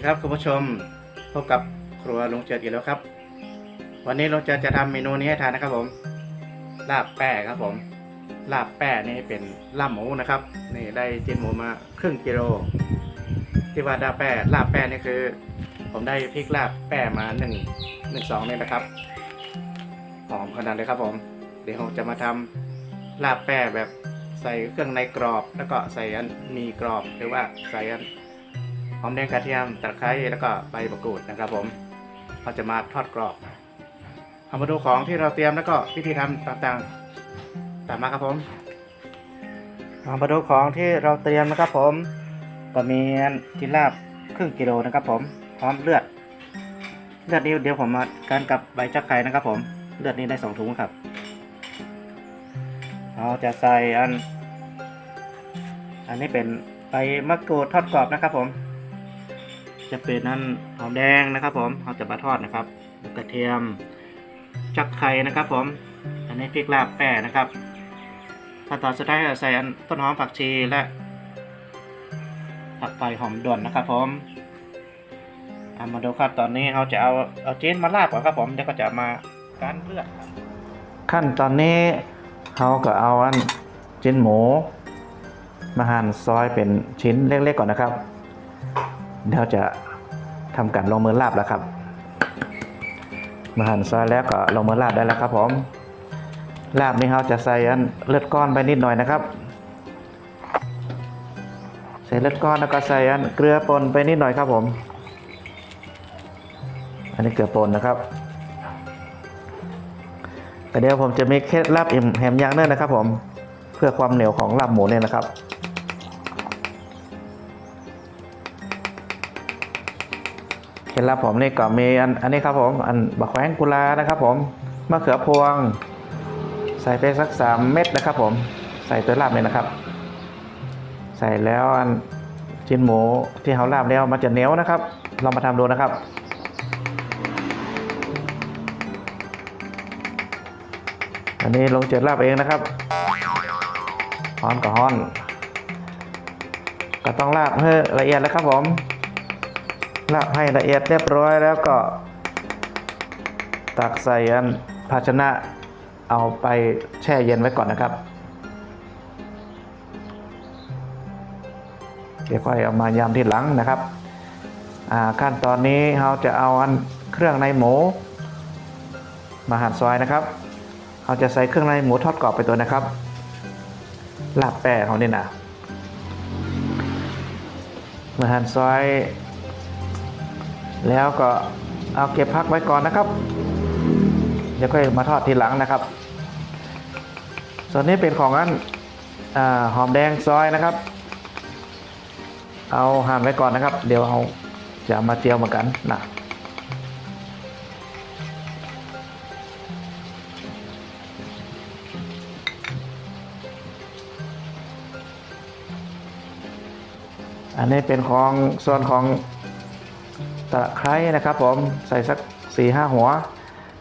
ดีครับคุณผู้ชมพบกับครัวลุงเจิดอีกแล้วครับ วันนี้ลุงเจิดจะทำเมนูนี้ให้ทานนะครับผม ลาบแป้ครับผม ลาบแป้นี่เป็นลาบหมูนะครับ นี่ได้เจินหมูมาครึ่งกิโล ที่ว่าลาบแป้ลาบแป้นี่คือ ผมได้พริกลาบแป้มาหนึ่งหนึ่งสองนี่นะครับหอมขนาดเลยครับผม เดี๋ยวผมจะมาทำลาบแป้แบบใส่เครื่องในกรอบ แล้วก็ใส่อันมีกรอบหรือว่าใส่อัน หอมแดงกระเทียมตะไคร้แล้วก็ใบมะกรูดนะครับผมเราจะมาทอดกรอบเอามาดูของที่เราเตรียมแล้วก็วิธีทำต่างๆตามมาครับผมเอามาดูของที่เราเตรียมนะครับผมก็มีจินลาบครึ่งกิโลนะครับผมพร้อมเลือด เลือดนี้เดี๋ยวผมมากันกับใบจักไข่นะครับผมเลือดนี้ได้สองถุงครับเราจะใส่อัน อันนี้เป็นใบมะกรูดทอดกรอบนะครับผม จะเป็นนั่นหอมแดงนะครับ ผมเราจะมาทอดนะครับกระเทียมจักไข่นะครับ ผม อันนี้พริกลาบแป้นะครับขั้นตอนสุดท้ายใส่อันต้นหอมผักชีและผักไฟหอมด่วนนะครับ ผมเอามาดูครับตอนนี้เราจะเอาเอาจีนมาลาบก่อนครับ ผมเดี๋ยวก็จะมาการเลือดขั้นตอนนี้เราก็เอาอันจีนหมูมาหั่นซอยเป็นชิ้นเล็กๆก่อนนะครับ เดี๋ยวจะทำการลงมือลาบแล้วครับมาหั่นซอยแล้วก็ลงมือลาบได้แล้วครับผมลาบนี้เราจะใส่อันเลือดก้อนไปนิดหน่อยนะครับ ใส่เลือดก้อนแล้วก็ใส่อันเกลือป่นไปนิดหน่อยครับผม อันนี้เกลือป่นนะครับแต่เดี๋ยวผมจะมีเคล็ดลับอิ่มแหมยางเนื้อนะครับผมเพื่อความเหนียวของลาบหมูเนี่ยนะครับ ดลับผมนี่ก็มีอันอันนี้ครับผมอันบะแขวงกุลานะครับผมมะเขือพวง ใส่ไปสักสามเม็ดนะครับผมใส่ตัวลาบเลยนะครับ ใส่แล้วอันชิ้นหมูที่เขาลาบแล้วมันจะเหนียวนะครับ ลองมาทำดูนะครับอันนี้ลงเจ็ดลาบเองนะครับฮ้อนกับฮ้อน ก็ต้องลาบให้ละเอียดแล้วครับผม ลาให้ละเอียดเรียบร้อยแล้วก็ตักใส่อันภาชนะเอาไปแช่เย็นไว้ก่อนนะครับ เดี๋ยวค่อยเอามายำที่หลังนะครับขั้นตอนนี้เราจะเอาอันเครื่องในหมู มาหั่นซอยนะครับเราจะใส่เครื่องในหมูทอดกรอบไปตัวนะครับลาบแป้เขานี่นะมาหั่นซอย แล้วก็เอาเก็บพักไว้ก่อนนะครับเดี๋ยวค่อยมาทอดทีหลังนะครับ ส่วนนี้เป็นของอันอหอมแดงซอยนะครับ เอาหั่นไว้ก่อนนะครับ เดี๋ยวเอาจะมาเจียวเหมือนกันนะอันนี้เป็นของส่วนของ ตะไคร้นะครับผมใส่สัก4ีห้าหัว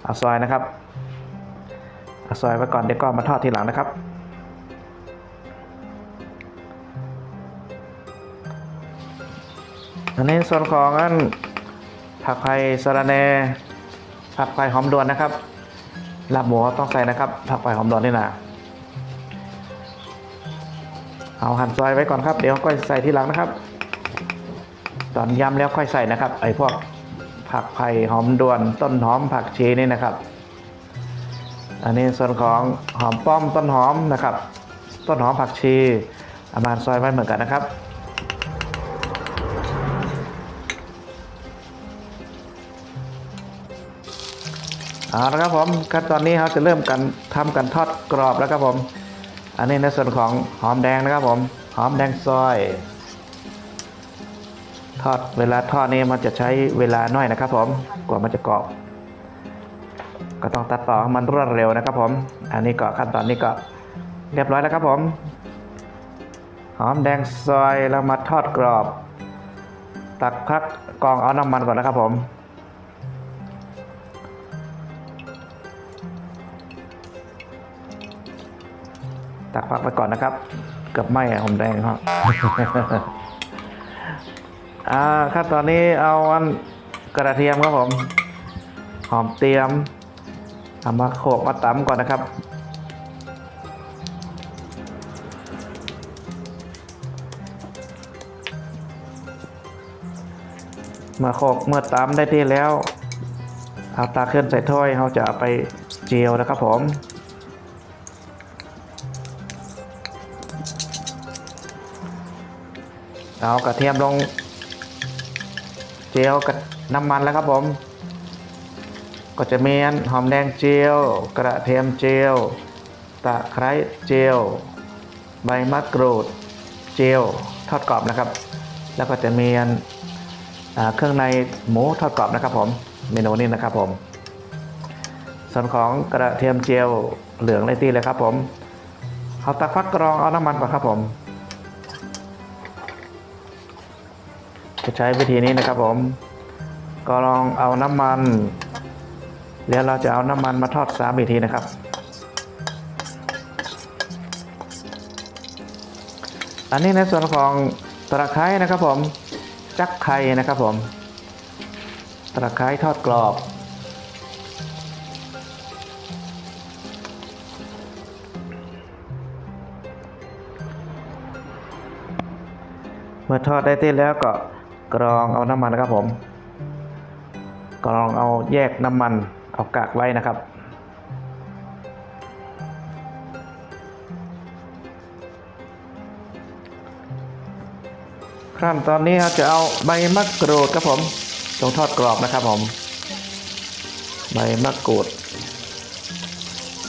เอาซอยนะครับเอาซอยไว้ก่อนเดี๋ยวก็มาทอดทีหลังนะครับ อันนี้ส่วนของอันผักไผ่สะระแหน่ผักไผ่หอมดวนนะครับลาบหมูต้องใส่นะครับ ผักไผ่หอมดวนนี่นะเอาหั่นซอยไว้ก่อนครับ เดี๋ยวก็ใส่ทีหลังนะครับ ตอนยำแล้วค่อยใส่นะครับ ไอ้พวกผักไผ่หอมดวนต้นหอมผักชีนี่นะครับ อันนี้ส่วนของหอมป้อมต้นหอมนะครับ ต้นหอมผักชีอามาซอยไว้เหมือนกันนะครับเอาละครับผมขั้นตอนนี้เราจะเริ่มกันทำกันทอดกรอบแล้วครับผม อันนี้ในส่วนของหอมแดงนะครับผม หอมแดงซอย ทอดเวลาทอดนี่มันจะใช้เวลาน้อยนะครับผมกว่ามันจะกรอบก็ต้องตัดต่อให้มันรวดเร็วนะครับ ผม อันนี้ก็ขั้นตอนนี้ก็เรียบร้อยแล้วครับผม หอมแดงซอยแล้วมาทอดกรอบ ตักพักกองเอาน้ำมันก่อนนะครับผม ตักพักไปก่อนนะครับ เกือบไหม้หอมแดงครับ อ่าขั้นตอนนี้เอาอันกระเทียมครับผม หอมเตรียมเอามาโขกมาตำก่อนนะครับเมาโขกเมื่อตำได้ที่แล้วเอาตาขึ้นใส่ถ้วยเราจะาไปเจียวนะครับผมเอากระเทียมลง เจียวกับน้ำมันแล้วครับผม ก็จะมีอันหอมแดงเจียว กระเทียมเจียวตะไคร้เจียว ใบมะกรูดเจียวทอดกรอบนะครับ แล้วก็จะมีอันเครื่องในหมูทอดกรอบนะครับผมเมนูนี้นะครับผม ส่วนของกระเทียมเจียวเหลืองเลยตีเลยครับผมเอาตะฟักกรองเอาน้ำมันก่อนครับผม จะใช้วิธีนี้นะครับผม ก็ลองเอาน้ำมัน แล้วเราจะเอาน้ำมันมาทอดสามอีกทีนะครับ อันนี้ในส่วนของตะไคร้นะครับผม จักไข่นะครับผม ตะไคร้ทอดกรอบเมื่อทอดได้ที่แล้วก็ กรองเอาน้ำมันนะครับผมกรองเอาแยกน้ำมันเอากากไว้นะครับ ขั้นตอนนี้เราจะเอาใบมะกรูดครับผมตรงทอดกรอบนะครับผม ใบมะกรูด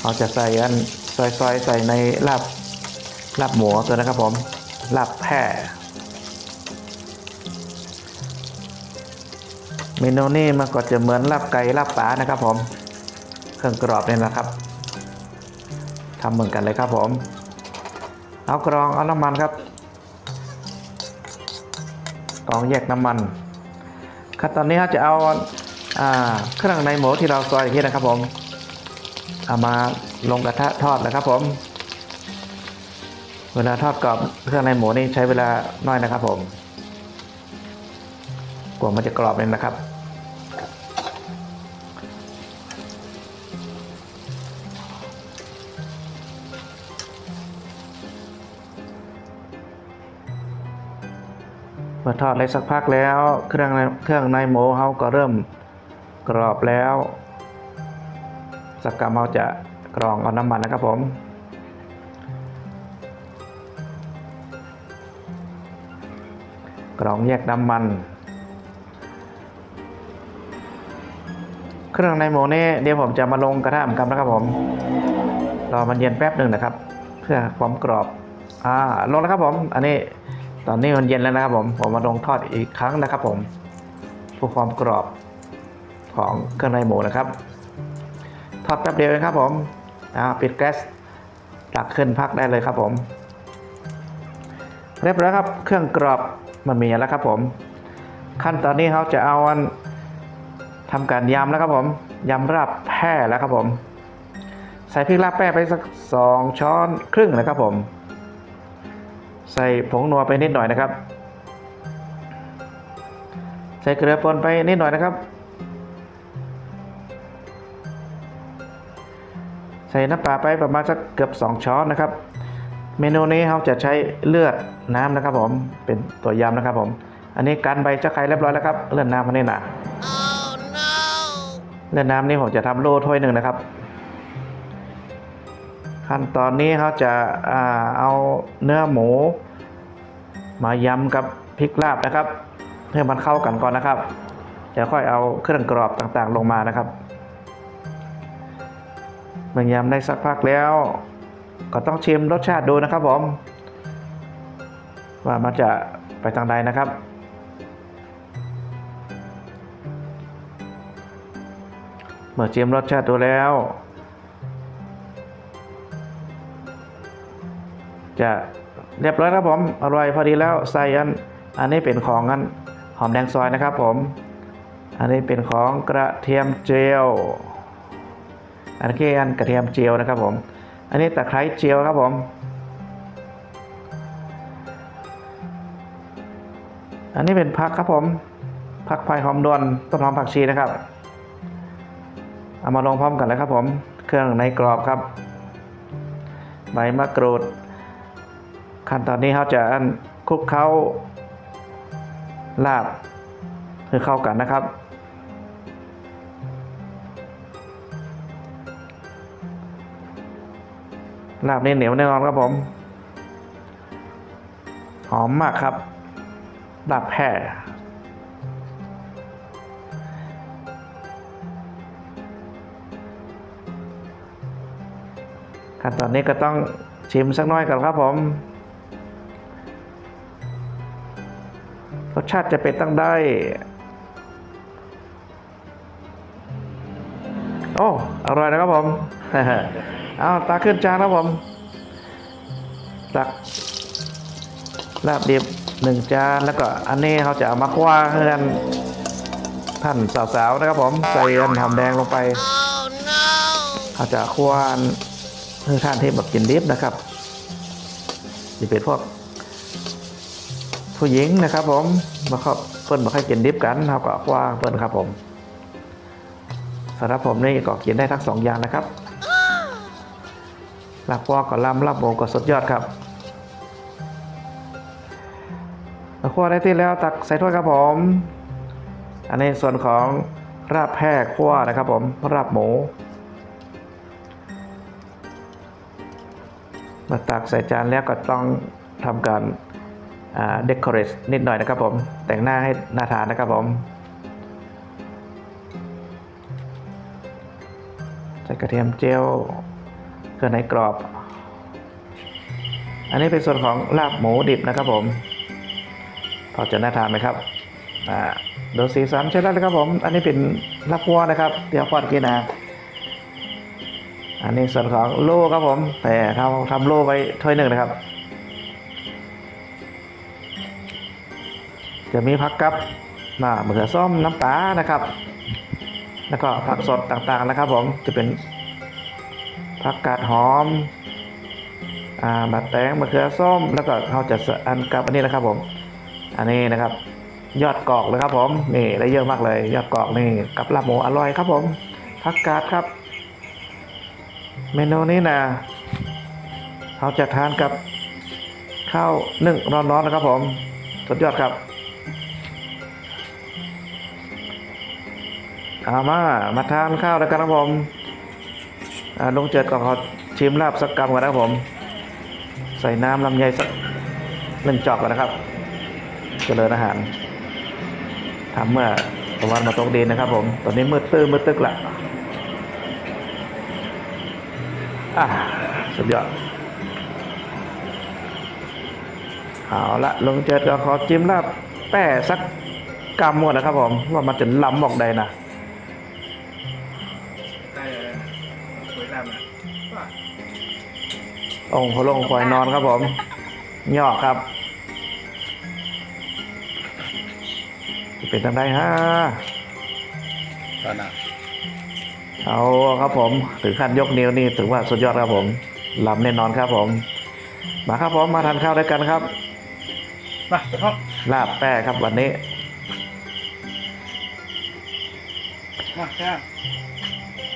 เราจะใส่อันซอยๆใส่ในลาบลาบหมูตัวนะครับผมลาบแพะ เมนูนี้มันก็จะเหมือนลาบไก่ลาบปลานะครับผม เครื่องกรอบเนี่ยนะครับทำเหมือนกันเลยครับผม เอากรองเอาน้ำมันครับกรองแยกน้ำมันขั้นตอนนี้เราจะเอาอ่าเครื่องในหมูที่เราซอยอย่างนี้นะครับผม เอามาลงกระทะทอดนะครับผม เวลาทอดกรอบเครื่องในหมูนี่ใช้เวลาน้อยนะครับผมกว่ามันจะกรอบเลยนะครับ เมื่อทอดได้สักพักแล้ว เครื่องในเครื่องในหมูเขาก็เริ่มกรอบแล้วสักกรรมเราจะกรองเอาน้ำมันนะครับผม กรองแยกน้ำมัน เครื่องในหมูนี่เดี๋ยวผมจะมาลงกระทะเหมือนกันนะครับผมรอมันเย็นแป๊บหนึ่งนะครับ เพื่อความกรอบอ่าลงแล้วครับผม อันนี้ ตอนนี้มันเย็นแล้วนะครับผม ผมมาลงทอดอีกครั้งนะครับผมเพื่อความกรอบของเครื่องในหมูนะครับ ทอดแป๊บเดียวเองครับผมอ่าปิดแก๊สตักขึ้นพักได้เลยครับผม เรียบร้อยครับ เครื่องกรอบมันมีแล้วครับผม ขั้นตอนนี้เขาจะเอาอันทำการยำแล้วครับผมยำราบแพร่แล้วครับผม ใส่พริกลาบแป้ไปสักสองช้อนครึ่งนะครับผม ใส่ผงนัวไปนิดหน่อยนะครับ ใส่เกลือป่นไปนิดหน่อยนะครับ ใส่น้ำปลาไปประมาณสักเกือบ 2 ช้อนนะครับ เมนูนี้เราจะใช้เลือดน้ำนะครับผมเป็นตัวยำนะครับผมอันนี้กันใบจะไข่เรียบร้อยแล้วครับเลือดน้ำมันนี่นะเลือดน้ำนี่ผมจะทำโล่ถ้วยหนึ่งนะครับ ขั้นตอนนี้เขาจะเอาเนื้อหมู มายำกับพริกลาบนะครับให้มันเข้ากันก่อนนะครับจะค่อยเอาเครื่องกรอบต่างๆลงมานะครับเมื่อยำได้สักพักแล้ว ก็ต้องชิมรสชาติดูนะครับผมว่ามันจะไปทางใดนะครับเมื่อชิมรสชาติดูแล้ว จะเรียบร้อยครับผม อร่อยพอดีแล้วใส่อัน อันนี้เป็นของอันหอมแดงซอยนะครับผม อันนี้เป็นของกระเทียมเจียว อันนี้อันกระเทียมเจียวนะครับผม อันนี้ตะไคร้เจียวครับผม อันนี้เป็นผักครับผม ผักไผ่หอมดวนต้นหอมผักชีนะครับ เอามาลงพร้อมกันเลยครับผม เครื่องในกรอบครับ ใบมะกรูด ขั้นตอนนี้เขาจะอันคลุกเค้าลาบคือเข้ากันนะครับ ลาบนี่เหนียวแน่นอนครับผม หอมมากครับ ลาบแพร่ขั้นตอนนี้ก็ต้องชิมสักน้อยก่อนครับผม รสชาติจะเป็นตั้งได้ โอ้ อร่อยนะครับผม เอาตาขึ้นจานครับผม ตักลาบดิบหนึ่งจานแล้วก็อันนี้เขาจะเอามาคว้าเพื่อนท่านสาวๆนะครับผมใส่อันทำแดงลงไปเขาจะคว้านเพื่อท่านที่แบบกินดิบนะครับจะเป็นพวก ผู้หญิงนะครับ ผมมาเขาเพิ่นมาค่อยกินดิบกันเขาก็คว้าเพิ่นครับผมสำหรับผมนี่ก็กินได้ทั้งสองอย่างนะครับลาบคว้าก็ลำลาบโบก็สุดยอดครับลาบคว้าได้ที่แล้วตักใส่ถ้วยครับผม อันนี้ส่วนของราบแพร่คว้านะครับ ผมราบหมูมาตักใส่จานแล้วก็ต้องทำการ เดคอเรทนิดหน่อยนะครับผม แต่งหน้าให้น่าทานนะครับผม ใส่กระเทียมเจียวเครื่องในกรอบ อันนี้เป็นส่วนของลาบหมูดิบนะครับผม พอจะน่าทานไหมครับอ่าดูสีสันใช่แล้วนะครับผม อันนี้เป็นลาบวัวนะครับเดี๋ยวพอดกินนะอันนี้ส่วนของโล่ครับผม แต่เราทำโล่ไว้ถ้วยหนึ่งนะครับ จะมีผักกับมามะเขือส้มน้ำปลานะครับ แล้วก็ผักสดต่างๆนะครับ ผมจะเป็นผักกาดหอมอ่ามะแตงมะเขือส้ม แล้วก็เขาจะอันกับอันนี้นะครับผม อันนี้นะครับ ยอดกอกเลยครับ ผมนี่ได้เยอะมากเลย ยอดกอกนี่กับลาบหมูอร่อยครับ ผมผักกาดครับ เมนูนี้นะเราจะทานกับข้าวนึ่งร้อนๆนะครับผม สุดยอดครับ เอามา มาทานข้าวแล้วกันครับผมลุงเจิดก่อนขอชิมลาบสักกำก่อนนะครับผม ใส่น้ำลำไยสักหนึ่งจอกก่อนนะครับเจริญอาหารทำเมื่อตะวันมาตกดินนะครับผม ตอนนี้มืดตื้อมืดตึกละอะสุดยอดเอาละลุงเจิดก็ขอจิ้มลาบแป้สักกำหมดนะครับผม ว่ามันจะล้ำบอกใดนะ องค์พระลงควายนอนครับผมย่อครับจะเป็นทางใดฮะตอนน่ะเอาครับผมถึงขั้นยกนิ้วนี่ถือว่าสุดยอดครับผมล้ำแน่นอนครับผม มาครับผมมาทานข้าวด้วยกันครับมาห้องลาบแป้ครับวันนี้มาแค่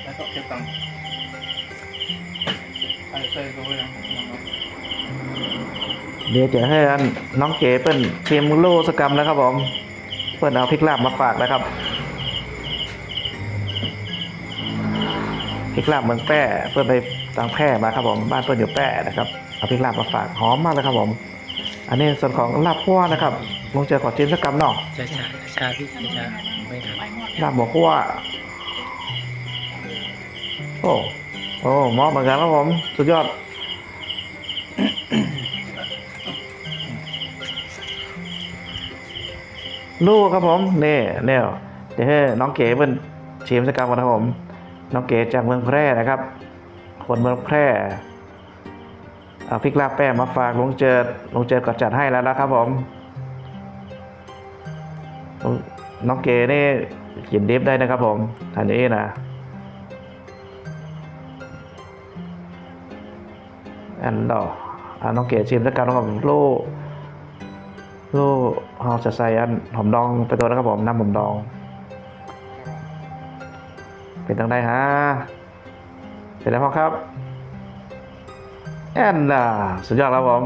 แล้วก็เก็บตังค์ เดี๋ยวจะให้อันน้องเก๋เปิ้นชิมโลสกรรมแล้วครับผม เปิ้นเอาพริกลาบมาฝากนะครับพริกลาบเมืองแป้เปิ้นไปทางแพร่มาครับผม บ้านเปิ้นอยู่แป้นะครับ เอาพริกลาบมาฝากหอมมากเลยครับผม อันนี้ส่วนของลาบคั่วนะครับลงเจอขอชิมสักกรรมหน่อยช้าช้าช้าพี่ช้าไม่ทันลาบหมูคั่วโอ้ โอ้มาะเหมือนกันครับผม สุดยอด ลูกครับผมนี่เนี่ยเดี๋ยวให้น้องเก๋เป็นชิมสักกันนะครับผม น้องเก๋จากเมืองแพร่นะครับ คนเมืองแพร่เอาพริกลาบแป้งมาฝากลุงเจิดลุงเจิดก็จัดให้แล้วนะครับผม น้องเก๋นี่กินดิฟได้นะครับผมทานนี้นะ อันดออ่าน้องเก๋ชิมแล้วกันนะครับโลลูกเราจะใส่อันหอมดองไปตัวนะครับผมน้ำหอมดอง เป็นตังไดฮะเป็นแล้วพ่อครับแอนน่ะสุดยอดแล้วผม